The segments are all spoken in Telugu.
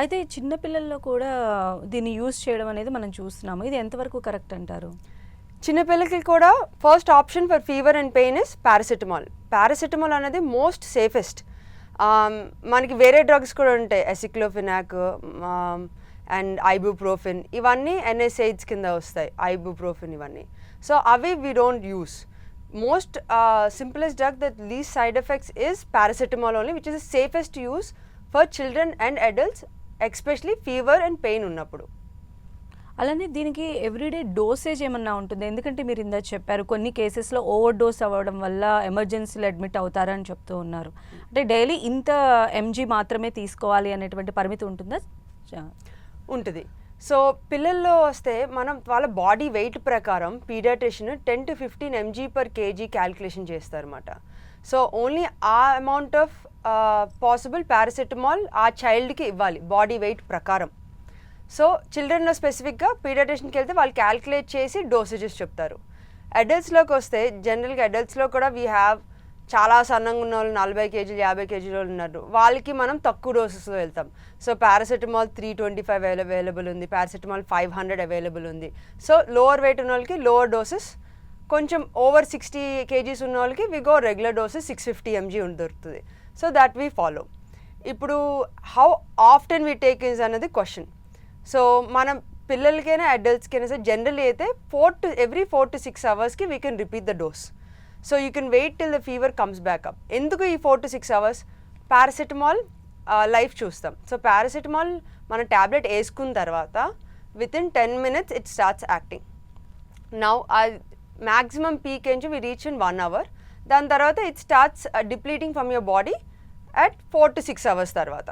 అయితే చిన్నపిల్లల్లో కూడా దీన్ని యూజ్ చేయడం అనేది మనం చూస్తున్నాము. ఇది ఎంతవరకు కరెక్ట్ అంటారు? చిన్నపిల్లలకి కూడా first option for fever and pain is paracetamol. Paracetamol అనేది మోస్ట్ సేఫెస్ట్. మనకి వేరే డ్రగ్స్ కూడా ఉంటాయి. Aceclofenac and ibuprofen. ఇవన్నీ ఎన్ఎస్ఐడ్స్ కింద వస్తాయి. ఐబుప్రోఫిన్ ఇవన్నీ. సో అవి we don't use most simplest drug that least side effects is paracetamol only which is safest use for children and adults especially fever and pain ఉన్నప్పుడు. అలానే దీనికి ఎవ్రీడే డోసేజ్ ఏమన్నా ఉంటుంది? ఎందుకంటే మీరు ఇందా చెప్పారు కొన్ని కేసెస్లో ఓవర్ డోస్ అవ్వడం వల్ల ఎమర్జెన్సీలో అడ్మిట్ అవుతారని చెప్తూ ఉన్నారు. అంటే డైలీ ఇంత ఎంజీ మాత్రమే తీసుకోవాలి అనేటువంటి పరిమితి ఉంటుందా? ఉంటుంది. సో పిల్లల్లో వస్తే మనం వాళ్ళ బాడీ వెయిట్ ప్రకారం paediatrician ten to fifteen MG per KG calculation చేస్తారన్నమాట. సో ఓన్లీ ఆ అమౌంట్ ఆఫ్ పాసిబుల్ పారాసిటమాల్ ఆ చైల్డ్కి ఇవ్వాలి బాడీ వెయిట్ ప్రకారం. సో చిల్డ్రన్లో స్పెసిఫిక్గా పీడియాట్రిషన్కి వెళ్తే వాళ్ళు క్యాల్కులేట్ చేసి డోసేజెస్ చెప్తారు. అడల్ట్స్లోకి వస్తే జనరల్గా అడల్ట్స్లో కూడా వీ హ్యావ్ చాలా సన్నంగా ఉన్న వాళ్ళు నలభై కేజీలు యాభై కేజీల వాళ్ళు ఉన్నారు. వాళ్ళకి మనం తక్కువ డోసెస్లో వెళ్తాం. So paracetamol three twenty five available ఉంది. పారాసెటమాల్ ఫైవ్ హండ్రెడ్ అవైలబుల్ ఉంది. సో లోవర్ వెయిట్ ఉన్న వాళ్ళకి లోవర్ డోసెస్ కొంచెం ఓవర్ సిక్స్టీ కేజీస్ ఉన్న వాళ్ళకి we go regular doses six fifty MG దొరుకుతుంది. So that we follow. ఇప్పుడు how often we take is అన్నది క్వశ్చన్. సో మనం పిల్లలకైనా అడల్ట్స్కైనా సరే జనరల్లీ అయితే four to every four to six అవర్స్కి we can repeat the dose. So you can wait till the fever comes back up. ఎందుకు ఈ four to six hours? Paracetamol life చూస్తాం. సో పారాసిటమాల్ మన ట్యాబ్లెట్ వేసుకున్న తర్వాత within ten minutes it starts acting. Now maximum peak ఏంచి we reach in one hour. దాని తర్వాత it starts depleting from your body at four to six hours తర్వాత.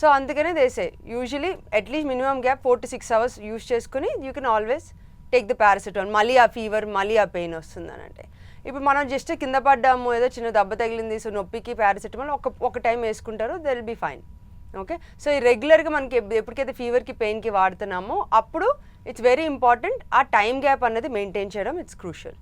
సో అందుకనే దేసే usually at least minimum gap four to six hours use చేసుకుని you can always take the paracetamol మళ్ళీ ఆ ఫీవర్ మళ్ళీ ఆ పెయిన్ వస్తుందని అంటే ఇప్పుడు మనం జస్ట్ కింద పడ్డాము ఏదో చిన్న దెబ్బ తగిలింది సో నొప్పికి పారాసిటమాల్ ఒక ఒక టైం వేసుకుంటారు they will be fine okay so ఈ రెగ్యులర్గా మనకి ఎప్పటికైతే ఫీవర్కి పెయిన్కి వాడుతున్నామో అప్పుడు ఇట్స్ వెరీ ఇంపార్టెంట్ ఆ టైం గ్యాప్ అనేది మెయింటైన్ చేయడం ఇట్స్ క్రూషియల్